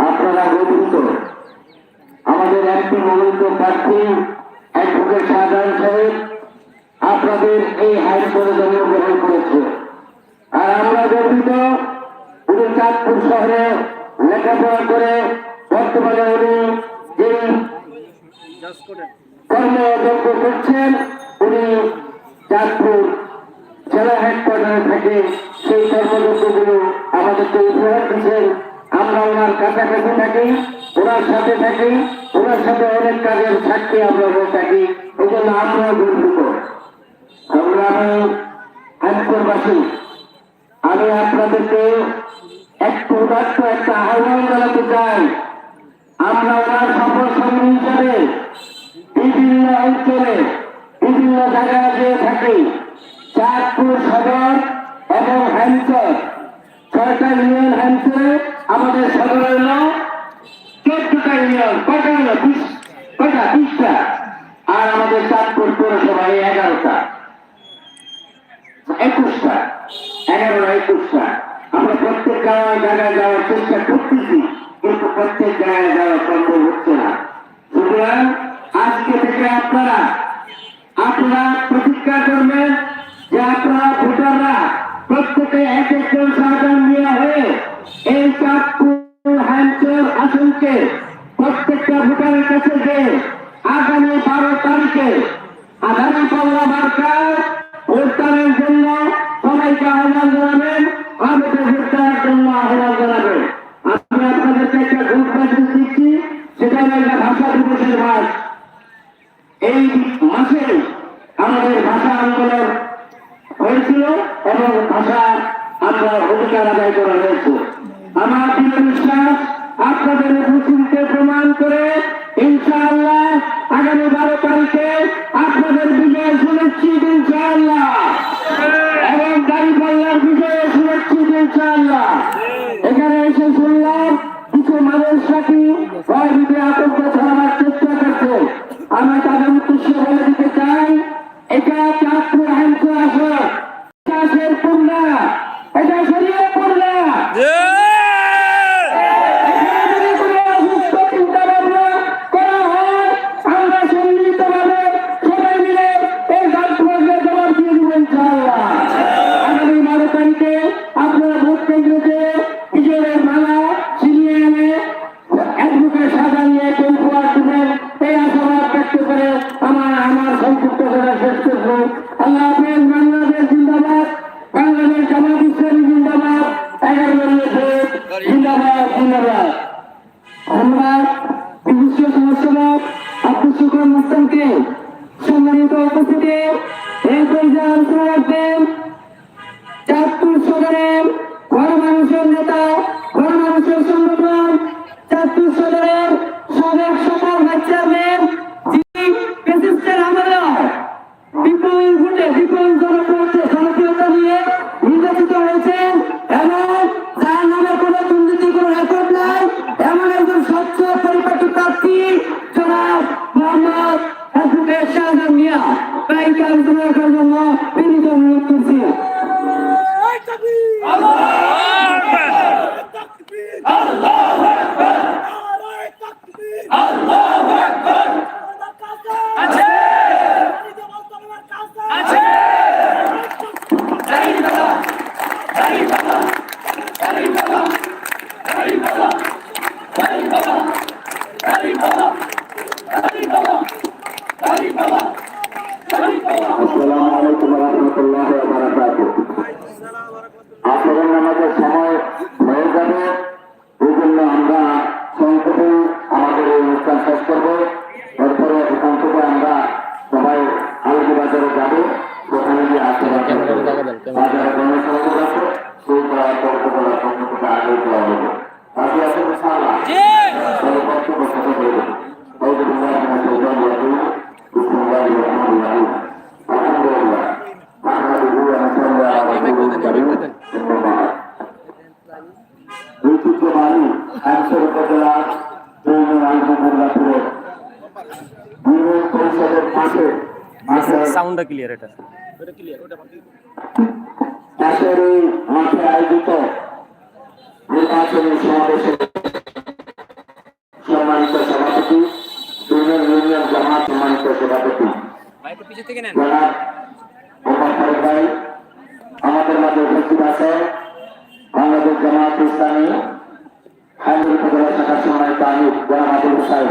আপনারা আমাদের একটি মনোনীত প্রার্থী করছেন, উনি চাঁদপুর জেলা হেডকোয়ার্টারে থেকে সেই কর্মযজ্ঞগুলো আমাদেরকে উপহার দিচ্ছেন। আমরা ওনার কাছাকাছি থাকি, ওনার সাথে থাকি, ওনার সাথে অনেক কাজের সাক্ষী আমরা হয়ে থাকি। এই জন্য আমরা গর্বিত আমরা আমি হাজপুরবাসী আমি আপনাদেরকে একটু উদাত্ত একটা আহ্বান জানাতে চাই। আমরা ওনার সফল সঙ্গী হিসাবে বিভিন্ন অঞ্চলে, বিভিন্ন জায়গায় যেয়ে থাকি। চাঁদপুর সদর এবং হ্যান্সর ছয়টা ইউনিয়ন হ্যান্সরে আমাদের সদর হল চোদ্দটা ইউনিয়ন। কয়টা হলো বিশ। কয়টা? বিশটা। আর আমাদের চাঁদপুর পৌরসভায় এগারোটা। একুশটা। এগারো একুশটা। আমরা প্রত্যেক জায়গায় যাওয়ার চেষ্টা করতেছি, কিন্তু প্রত্যেক জায়গায় যাওয়া সম্ভব হচ্ছে না। সুতরাং আজকে থেকে আপনারা আপনারা প্রতিজ্ঞা করবেন যে আপনারা ভোটাররা প্রত্যেকে এক একজন সাহায্য নিয়ে হয়ে এই চাঁদপুর হ্যান্সের আসনকে প্রত্যেকটা ভোটারের কাছে যে আগামী বারো তারিখে আগামী পাল্লা মার্কার ভোটদানের জন্য সবাইকে আহ্বান জানাবেন আমাদের ভোট দেওয়ার জন্য আহ্বান জানাবেন। আমি আপনাদেরকে একটা মেসেজ দিচ্ছি সেটা হলো ভাষা দিবসের মাস। এই মাসে আমাদের ভাষা আন্দোলন হয়েছিল এবং ভাষা আমরা অধিকার আদায় করা হয়েছে। আমার দৃঢ় বিশ্বাস, আপনাদের প্রমাণ করে ইনশাআল্লাহ আগামী বারো তারিখে চাঁদপুর সদরের সাবেক সকাল সম্মানিত সভাপতি ইউনিয়ন ইউনিয়ন জামাত সম্মানিত সভাপতি জনাব ওমর ফারুক ভাই আমাদের মাঝে উপস্থিত আছেন বাংলাদেশ জামাত ইসলামী হাইদুল উপজেলা শাখার সম্মানিত আমির জনাব আবুল হুসাইন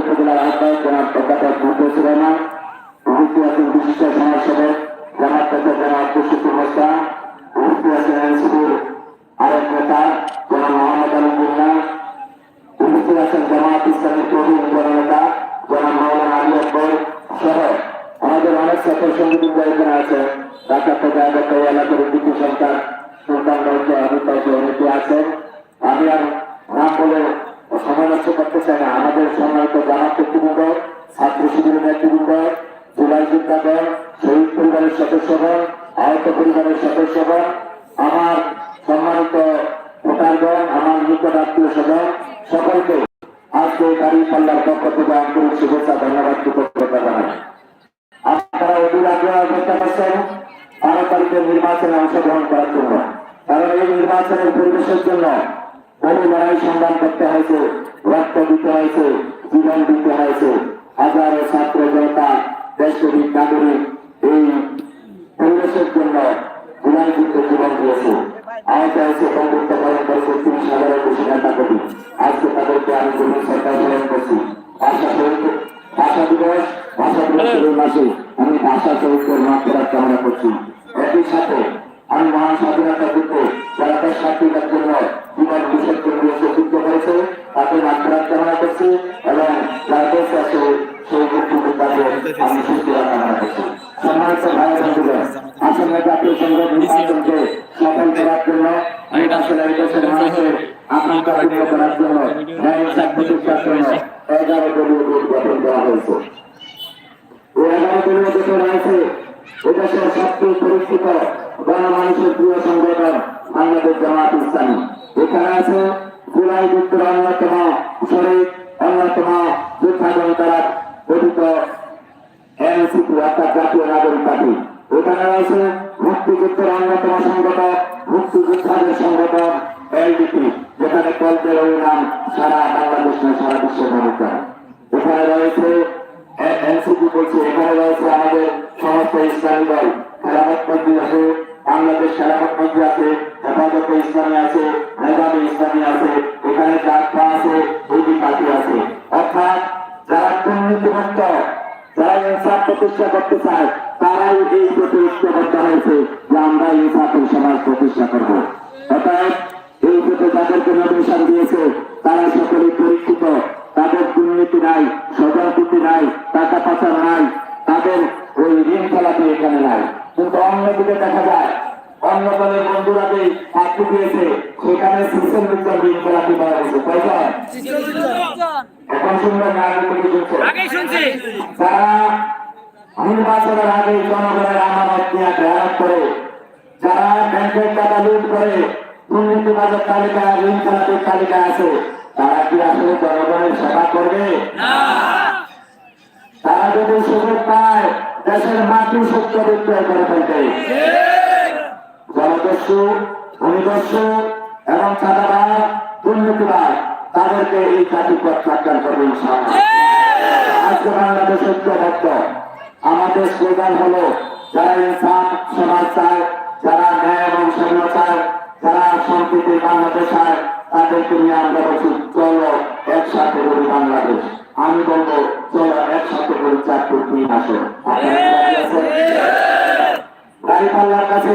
উপজেলার আহ্বায়ক জনাব জামাত এনসিপির আরেক নেতা জনাব মোহাম্মদ আলী মুন্না উপস্থিত আছেন জামাত ইসলামী প্রবীণ জননেতা জনাব মাওলানা আলী আকবর সহ আমাদের অনেক সকল সংগীত এখানে আছেন ঢাকা থেকে আগত এলাকার দ্বিতীয় সন্তান সুলতান আবুতাকে অনেকে আছেন। পারছেন তারিখের নির্বাচনে অংশগ্রহণ করার জন্য। কারণ এই নির্বাচনের পরিবেশের জন্য বহু লড়াই সংগ্রাম করতে হয়েছে, রক্ত দিতে হয়েছে, জীবন দিতে হয়েছে। হাজারো ছাত্র জনতা দেশবিদ নাগরিক এই পরিবেশের জন্য জুলাই যুদ্ধে জীবন দিয়েছে। আহত হয়েছে বন্ধুত্ব পালন করেছে তিরিশ হাজারের বেশি নেতা কবি আজকে তাদেরকে আমি জমি সরকার পালন করছি। ভাষা ভাষা দিবস, ভাষা দিবসের মাসে আমি ভাষা শহীদদের মাঠ করার কামনা করছি। একই সাথে আমি মহান স্বাধীনতা যুদ্ধে যারা দেশ স্বাধীনতার জন্য জীবন বিসর্জন দিয়েছে যুদ্ধ করেছে তাদের মাঠ কামনা করছি এবং ইনসাফ জন্য এগারো দলীয় গঠন করা হয়েছে। দ্বারা গঠিত এনসিপি অর্থাৎ জাতীয় নাগরিক পার্টি। এখানে রয়েছে মুক্তিযুদ্ধের অন্যতম সংগঠন মুক্তিযোদ্ধাদের সংগঠন এলডিপি, যেখানে কল্পের ওই সারা বাংলাদেশ সারা বিশ্বের মানুষ এখানে রয়েছে এনসিপি বলছে, এখানে রয়েছে আমাদের সমস্ত ইসলামী দল। খেলাফত আছে, বাংলাদেশ খেলাফত আছে, হেফাজতে ইসলামী আছে, মেধাবী ইসলামী আছে, এখানে ডাক্তার আছে দুটি পার্টি আছে। অর্থাৎ যারা দুর্নীতিমুক্ত যারা ইনসাফ প্রতিষ্ঠা করতে চায়, তারাই এই প্রতি ঐক্যবদ্ধ হয়েছে যে আমরা ইনসাফের সমাজ প্রতিষ্ঠা করব। অর্থাৎ এই প্রতি যাদেরকে নমিশন দিয়েছে, তারা সকলে পরীক্ষিত। তাদের দুর্নীতি নাই স্বজনপ্রীতি নাই, টাকা পাচার নাই, তাদের ওই ঋণ খেলাপি এখানে নাই। কিন্তু অন্যদিকে দেখা যায় অন্য দলের বন্ধুরা যে চাকরি দিয়েছে সেখানে সিস্টেম বিজ্ঞান ঋণ খেলাপি করা হয়েছে কয়জন এখন শুনবেন না আগে থেকে আগেই যারা নির্বাচনের আগে জনগণের আমানত নিয়ে ঘেরাত করে যারা ব্যাংকের টাকা লুট করে দুর্নীতিবাজের তালিকায় ঋণ খেলাপির তালিকায় আছে তারা কি আসলে জনগণের সেবা করবে? তারা যদি সুযোগ পায় দেশের মাটি সত্য বিক্রয় করে ফেলবে। জনদস্যু ভূমিদস্যু এবং চাঁদাবাদ দুর্নীতিবাদ তাদেরকে এই জাতি প্রত্যাখ্যান করবে আজকে বাংলাদেশ ঐক্যবদ্ধ। আমাদের স্লোগান হলো, যারা ইনসান সমাজ চায়, যারা ন্যায় এবং স্বর্ণ চায়, যারা সম্প্রীতি বাংলাদেশ চায়, তাদেরকে নিয়ে আমরা বলছি, চলো একসাথে করি বাংলাদেশ। আমি বলব, চলো একসাথে করি চারটি তিন আসো? গাড়ি কাছে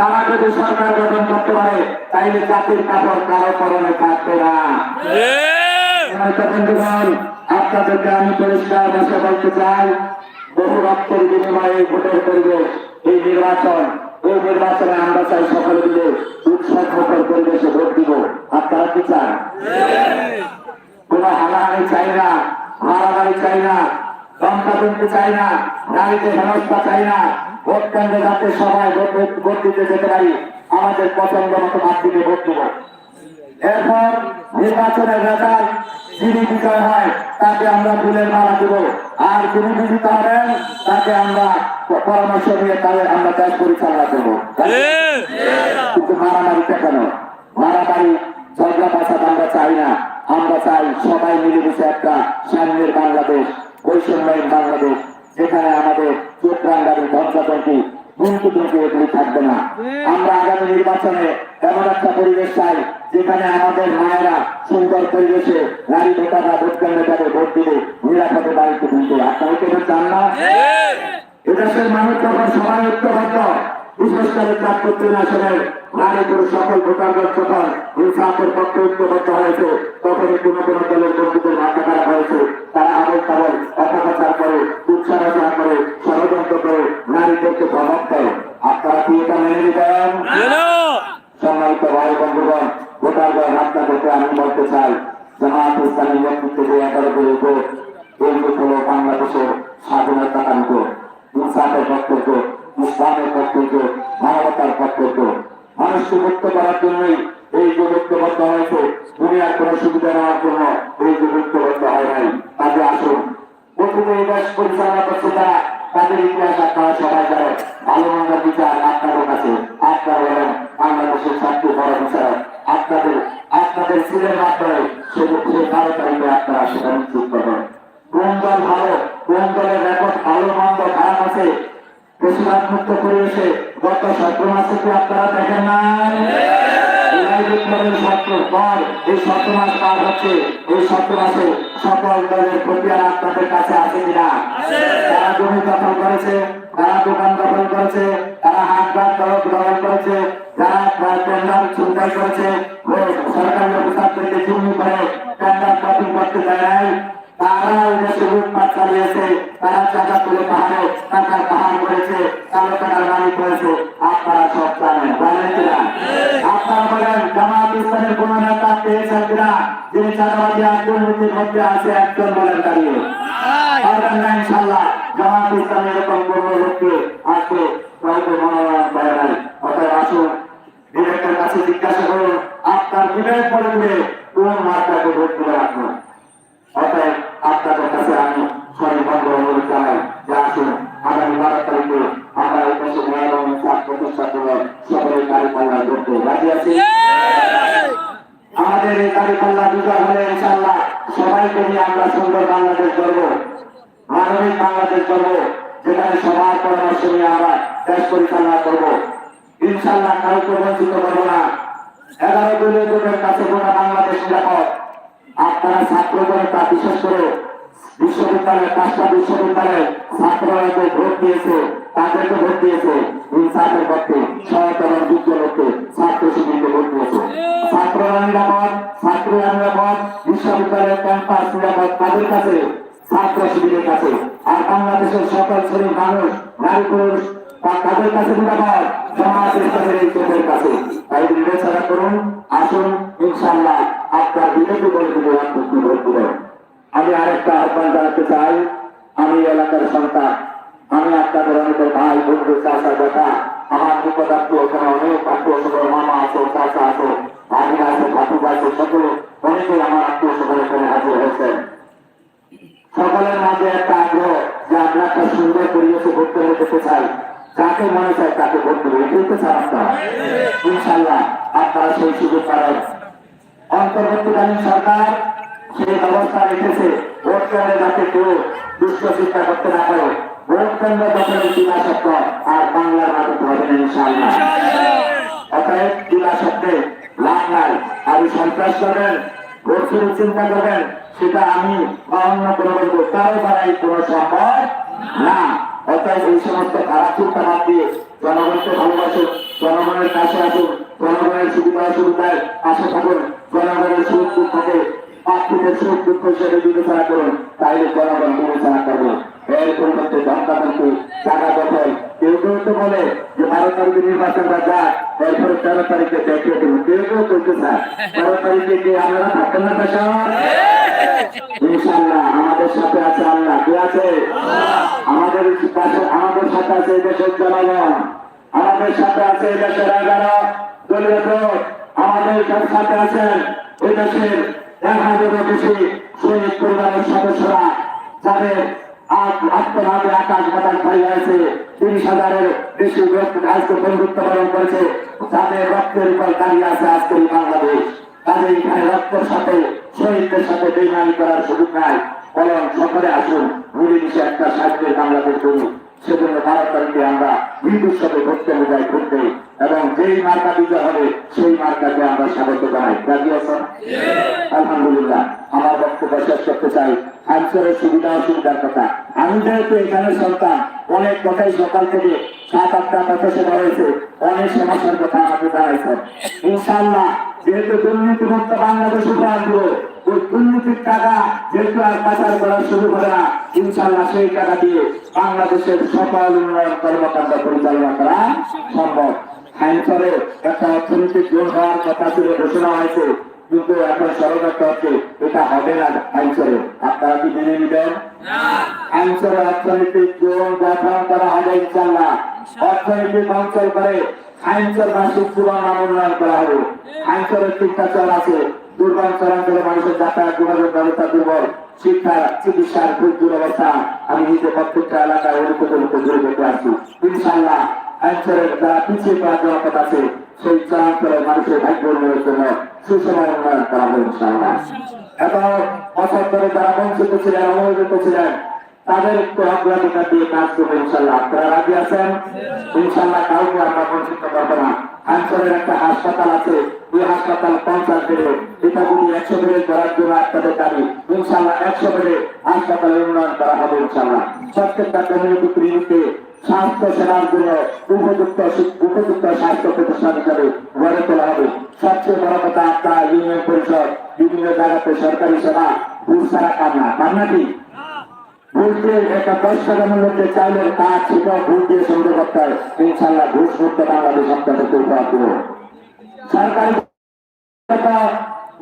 তারা যদি সরকার গঠন করতে পারে তাইলে জাতির কাপড় কারও করণে থাকবে না। বন্ধুগণ, আপনাদেরকে আমি পরিষ্কার ভাষা বলতে চাই বহু রক্তের বিনিময়ে ভোটের পরিবেশ এই নির্বাচন এই নির্বাচনে আমরা চাই সকলে মিলে উৎসব মুখর পরিবেশে ভোট দিব। আপনারা কি চান? কোন হানাহানি চাই না মারামারি চাই না দমকাদমকে চাই না হেনস্থা চাই না ভোট কেন্দ্রে যাতে সবাই ভোট দিতে যেতে পারি আমাদের পছন্দ মতো মাধ্যমে ভোট দেব। এরপর নির্বাচনের রেজাল্ট যিনি বিজয় হয় তাকে আমরা ফুলের মালা দেব। আর যিনি বিজিত হবেন তাকে আমরা পরামর্শ নিয়ে তাহলে আমরা দেশ পরিচালনা দেবো কিন্তু মারামারিটা কেন? মারামারি ঝগড়া ফাসাদ আমরা চাই না। আমরা চাই সবাই মিলেমিশে একটা সামনের বাংলাদেশ বৈষম্যহীন বাংলাদেশ যেখানে আমাদের চোখরাঙ্গারি ধ্বংসাধ্বংসী হুমকি এগুলি থাকবে না। আমরা আগামী নির্বাচনে এমন একটা পরিবেশ চাই যেখানে আমাদের মায়েরা সুন্দর পরিবেশে নারী ভোট কেন্দ্রে ভোট দিলে নিরাপদে বাড়িতে কিন্তু আপনারা কেন চান না? এদেশের মানুষ যখন সবাই ঐক্যবদ্ধ বিশেষ করে চারপত্রিশ আসনের নারী পুরুষ সকল ভোটারগণ যখন ইনসাফের পক্ষে ঐক্যবদ্ধ হয়েছে। তখনই কোন কোন দলের বন্ধুদের হয়েছে। তারা আবল তাবল অপপ্রচার করে উৎসাহনা করে ষড়যন্ত্র করে নারীদেরকে প্রভাব দেয়। আপনারা কি এটা মেনে নিবেন? সম্মানিত ভাই বন্ধুগণ ভোটারগণ আপনাদেরকে আমি বলতে চাই জামাত ইসলামের নেতৃত্বে যে এগারো দলীয় এই হলো বাংলাদেশের স্বাধীনতা ইনসাফের কর্তব্য ইসলামের কর্তব্য, মানবতার কর্তব্য। মানুষকে মুক্ত করার জন্যই এই যে ঐক্যবদ্ধ হয়েছে, দুনিয়ার কোনো সুবিধা নেওয়ার জন্য এই যে ঐক্যবদ্ধ হয় নাই। কাজে আসুন। ভালো বিচার দল ভালো, কোন দলের রেকর্ড ভালো, মন্দ খারাপ আছে বেশিরভাগ মুক্ত পরিবেশে গত সতেরো মাসে কি আপনারা দেখেন না? জুলাই বিপ্লবের সত্তর পর এই সতেরো মাস পার হচ্ছে, এই সতেরো মাসে সকল দলের প্রক্রিয়া আপনাদের কাছে আছে কিনা? তারা জমি দখল করেছে তারা দোকান দখল করেছে, তারা হাট ঘাট দখল করেছে, যারা টেন্ডার চিন্তাই করেছে নাই। তারা ওই দেশে লুটপাট চালিয়েছে তারা টাকা তুলে পাহাড়ে টাকার পাহাড় করেছে কালো টাকার মালিক করেছে। আপনারা সব জানেন জানেন কিনা আপনারা বলেন জামাত ইসলামের কোন নেতা পেয়েছেন কিনা যিনি চাঁদাবাদী আর দুর্নীতির মধ্যে আছে একজন বলেন দাঁড়িয়ে। পারবেন না ইনশাল্লাহ জামাত ইসলাম এরকম কোন লোককে আজকে হয়তো মনোনয়ন করে নাই। অতএব আসুন ডিরেক্টর কাছে জিজ্ঞাসা করুন আপনার বিবেক বলে দিলে কোন মার্কাকে ভোট করে রাখুন অতএব আপনাদের কাছে আমি সর্বভঙ্গ অনুরোধ জানাই, যে আসুন আগামী বারো তারিখে আমরা এই দেশে ন্যায় এবং ইনসাফ প্রতিষ্ঠা করে সকলের গাড়ি পাল্লায় করতে। রাজি আছি আমাদের এই গাড়ি পাল্লা বিজয় হলে ইনশাল্লাহ সবাইকে নিয়ে আমরা সুন্দর বাংলাদেশ গড়ব, মানবিক বাংলাদেশ গড়ব, যেখানে সবার পরামর্শ নিয়ে আমরা দেশ পরিচালনা করব। ইনশাল্লাহ কাউকে বঞ্চিত করব না। এগারো দলীয় জোটের কাছে গোটা বাংলাদেশ নিরাপদ। আপনারা ছাত্র জনতা বিশেষ করে বিশ্ববিদ্যালয়ে পাঁচটা বিশ্ববিদ্যালয়ে ছাত্ররা যে ভোট দিয়েছে, তাদেরকে ভোট দিয়েছে ইনসাফের পক্ষে। সহায়তার যোগ্য লোককে ছাত্র শিবিরকে ভোট দিয়েছে। ছাত্ররা নিরাপদ ছাত্রীরা নিরাপদ, বিশ্ববিদ্যালয়ের ক্যাম্পাস নিরাপদ তাদের কাছে? ছাত্র শিবিরের কাছে। আর বাংলাদেশের সকল শ্রেণির মানুষ, নারী পুরুষ, তা তাদের কাছে নিরাপদ? সমাজ ইসলামের এই চোখের কাছে। তাই বিবেচনা করুন, আসুন ইনশাল্লাহ আপনার বিবেকে বলে দিলে আপনি ভোট আমি আরেকটা আহ্বান জানাতে চাই। আমি এলাকার সন্তান। আমি আপনাদের অনেকের ভাই, বন্ধু চাষা দেখা আমার নিকটাত্মীয় ওখানে অনেক আত্মীয় মামা আছে চাষা আছে ভাবি আছে ভাতুক আছে সকলে অনেকেই আমার আত্মীয় স্বজন এখানে হাজির হয়েছেন। সকলের মাঝে একটা আগ্রহ যে আমরা একটা সুন্দর পরিবেশে ভোট করে যেতে চাই। যাকে মনে চায় তাকে ভোট দেবে। এটাই তো আপনারা। ইনশাল্লাহ আপনারা সেই সুযোগ পাবেন। অন্তর্বর্তীকালীন সরকার সেই ব্যবস্থা রেখেছে। ভোট কেন্দ্রে যাতে কেউ দুষ্ট চিন্তা করতে না পারে। ভোট কেন্দ্র দখলের চিলাসত্ব আর বাংলার মাটিতে হবে না ইনশাল্লাহ অতএব চিলাসত্বে লাভ নাই আর সন্ত্রাস করবেন ভোট চিন্তা করবেন, সেটা আমি অন্য কোনো বলব কারও দ্বারাই কোনো সম্ভব না। অতএব এই সমস্ত খারাপ চিন্তা বাদ দিয়ে জনগণকে ভালোবাসুন, জনগণের কাছে আসুন, জনগণের সুবিধা অসুবিধায় আশা থাকুন, জনগণের সুখ দুঃখকে প্রার্থীদের সুখ দুঃখ হিসেবে বিবেচনা করুন। তাইলে জনগণ বিবেচনা করবে এর পরিবর্তে ধমকাধমকি টাকা দখল। কেউ কেউ তো বলে যে বারো নির্বাচনটা যাক। এরপরে তেরো তারিখে দেখিয়ে দেবো। কেউ কেউ বলতে স্যার তেরো তারিখে কি আপনারা থাকবেন না ইনশাল্লাহ আমাদের সাথে আছে আল্লাহ। কে আছে? আমাদের কাছে আমাদের সাথে আছে দেশের জনগণ। আমাদের সাথে আছে দেশের এগারো দলীয় আমাদের সাথে আছেন এই দেশের এক হাজারের বেশি শহীদ পরিবারের সদস্যরা যাদের আত্মভাবে আকাশ বাতাস ভাই হয়েছে তিরিশ হাজারের বেশি লোক আজকে বন্ধুত্ব পালন করেছে যাদের সকলে আসুন একটা সাহায্যের বাংলাদেশ সেজন্য বারো তারিখে আমরা বিদ্যুৎ সাথে ঘুরতে বোঝাই ঘুরতে। এবং যেই মার্কা বিজয় হবে সেই মার্কাকে আমরা স্বাগত জানাই। রাজি আছেন? আলহামদুলিল্লাহ। আমার বক্তব্য শেষ করতে চাই। আনসারের সুবিধা অসুবিধার কথা। আমি যেহেতু এখানে সন্তান, অনেক কথাই সকাল থেকে সাত, আটটা কথা সেটা হয়েছে। অনেক সমস্যার কথা আমাকে জানাইছেন। ইনশাল্লাহ যেহেতু দুর্নীতিমুক্ত বাংলাদেশ দিব, ওই দুর্নীতির টাকা যেহেতু আর পাচার শুরু করে না ইনশাল্লাহ সেই টাকা দিয়ে বাংলাদেশের সকল উন্নয়ন কর্মকাণ্ড পরিচালনা করা সম্ভব। আইনসরে একটা অর্থনৈতিক জোর হওয়ার কথা ছিল, ঘোষণা হয়েছে। কিন্তু এখন ষড়যন্ত্র হচ্ছে এটা হবে না আইনসরে। আপনারা কি মেনে নেবেন? আইনসরে অর্থনৈতিক জোন গঠন করা হবে ইনশাল্লাহ অর্থনৈতিক অঞ্চল করে আইনসর মাসিক জীবন উন্নয়ন করা হবে। আইনসরের চিন্তাচল আছে। দুর্গম চরাঞ্চলে মানুষের যাতায়াত যোগাযোগ ব্যবস্থা দুর্বল। শিক্ষা চিকিৎসার খুব দুরবস্থা। আমি নিজে প্রত্যেকটা এলাকায় অনুকূল যেতে আসছি ইনশাল্লাহ অঞ্চলের যারা পিছিয়ে পড়া জনপদ আছে মানুষের ভাগ্য উন্নয়নের জন্য সুষম উন্নয়ন করা হবে ইনশাল্লাহ এবং ধরে যারা বঞ্চিত ছিলেন, অবহেলিত ছিলেন, তাদের একটু অগ্রাধিকার দিয়ে কাজ করবে ইনশাল্লাহ আপনারা রাজি আছেন? ইনশাল্লাহ কাউকে আমরা বঞ্চিত করব না। অঞ্চলের একটা হাসপাতাল আছে, এই হাসপাতাল পঞ্চাশ বেড়ে, এটা যদি একশো বেড়ে করার জন্য আপনাদের দাবি ইনশাল্লাহ একশো বেড়ে হাসপাতালের উন্নয়ন করা হবে ইনশাল্লাহ প্রত্যেকটা কমিউনিটি ক্লিনিকে স্বাস্থ্য জন্য উপযুক্ত উপযুক্ত স্বাস্থ্য প্রতিষ্ঠান হিসাবে গড়ে তোলা হবে। সবচেয়ে বড় কথা আপনার ইউনিয়ন পরিষদ, বিভিন্ন জায়গাতে সরকারি সেবা ঘুষ ছাড়া পান না। পান না কি? ঘুষকে একটা দশ টাকা মূল্যতে চাইলে কাজ সেটা ঘুষ দিয়ে সংগ্রহ করতে হয়। ইনশাল্লাহ ঘুষ মুক্ত বাংলাদেশ সরকারি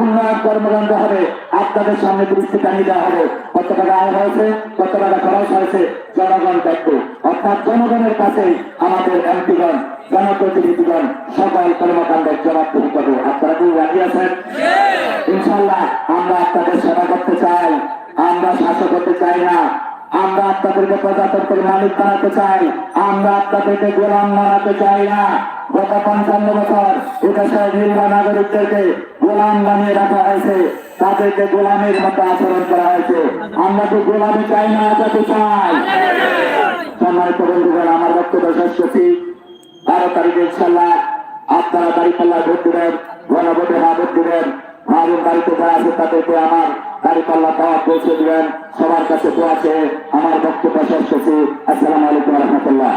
উন্নয়ন কর্মকাণ্ড হবে আপনাদের সামনে দৃষ্টিটা নিয়ে দেওয়া হবে। কত টাকা আয় হয়েছে কত টাকা খরচ হয়েছে জনগণ দেখবে। অর্থাৎ জনগণের কাছে আমাদের এমপিগণ জনপ্রতিনিধিগণ সকল কর্মকাণ্ডের জবাবদিহি করবে আপনারা কি রাজি আছেন? ইনশাল্লাহ আমরা আপনাদের সেবা করতে চাই। আমরা শাসক হতে চাই না। আমরা আপনাদেরকে প্রজাতন্ত্রের মালিক বানাতে চাই। আমরা আপনাদেরকে গোলাম বানাতে চাই না। গত পঞ্চান্ন বছর এদেশের নির্মা নাগরিকদেরকে গোলাম বানিয়ে রাখা হয়েছে। তাদেরকে গোলামের মতো আচরণ করা হয়েছে। আমরা তো গোলামি চাই না আজাদি চাই। সম্মানিত বন্ধুগণ, আমার বক্তব্য শেষ করছি। বারো তারিখে ইনশাল্লাহ আপনারা দাঁড়িপাল্লা ভোট দিবেন গণভোটে না ভোট দিবেন আমাদের বাড়িতে যারা আছে, তাদেরকে আমার দাঁড়িপাল্লা পাওয়া পৌঁছে দিবেন। সবার কাছে পৌঁছে আমার বক্তব্য শেষ করছি। আসসালামু আলাইকুম রহমতুল্লাহ।